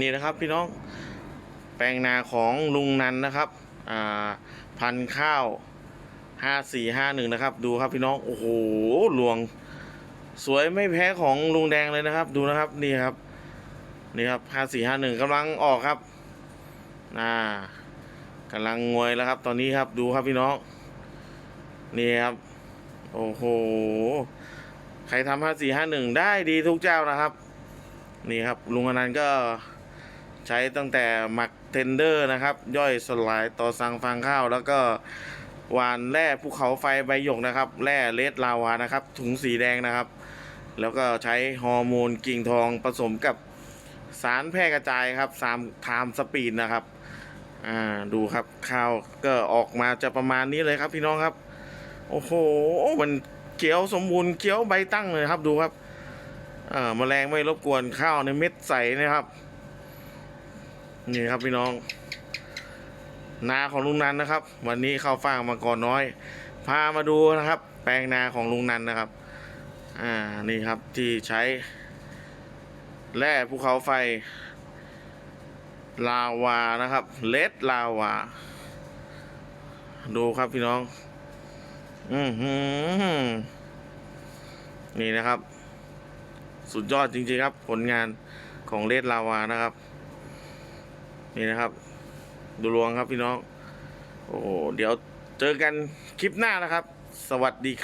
นี่นะครับพี่น้องแปลงนาของลุงนันนะครับอ่าพันข้าวห้าสี่ห้าหนึ่งนะครับ ดูครับพี่น้องโอ้โหหลวง สวยไม่แพ้ของลุงแดงเลยนะครับ ดูนะครับนี่ครับนี่ครับห้าสี่ห้าหนึ่งกำลังออกครับอ่ากำลังงวยแล้วครับ ตอนนี้ครับดูครับพี่น้องนี่ครับโอ้โหใครทำห้าสี่ห้าหนึ่งได้ดีทุกเจ้านะครับ นี่ครับลุงอนันต์ก็ ใช้ตั้งแต่หมักเทนเดอร์นะครับ ย่อยสลายต่อสั่งฟางข้าว แล้วก็หวานแร่ภูเขาไฟใบหยกนะครับแร่เลดลาวานะครับ ถุงสีแดงนะครับ แล้วก็ใช้ฮอร์โมนกิ่งทองผสมกับสารแพร่กระจายครับสามไทม์สปีดนะครับอ่าดูครับข้าวก็ออกมาจะประมาณนี้เลยครับพี่น้องครับ โอ้โหมันเขียวสมบูรณ์เขียวใบตั้งเลยครับดูครับอ่าแมลงไม่รบกวนข้าวในเม็ดใสนะครับ นี่ครับพี่น้อง นาของลุงนันนะครับ วันนี้เข้าฟ่างมาก่อนน้อย พามาดูนะครับ แปลงนาของลุงนันนะครับ อ่านี่ครับที่ใช้แร่ภูเขาไฟ ลาวานะครับ เลดลาวา ดูครับพี่น้อง อือหือนี่นะครับ สุดยอดจริงๆครับ ผลงานของเลดลาวานะครับ นี่นะครับ ดูรวงครับพี่น้อง โอ้โหเดี๋ยวเจอกันคลิปหน้านะครับ สวัสดี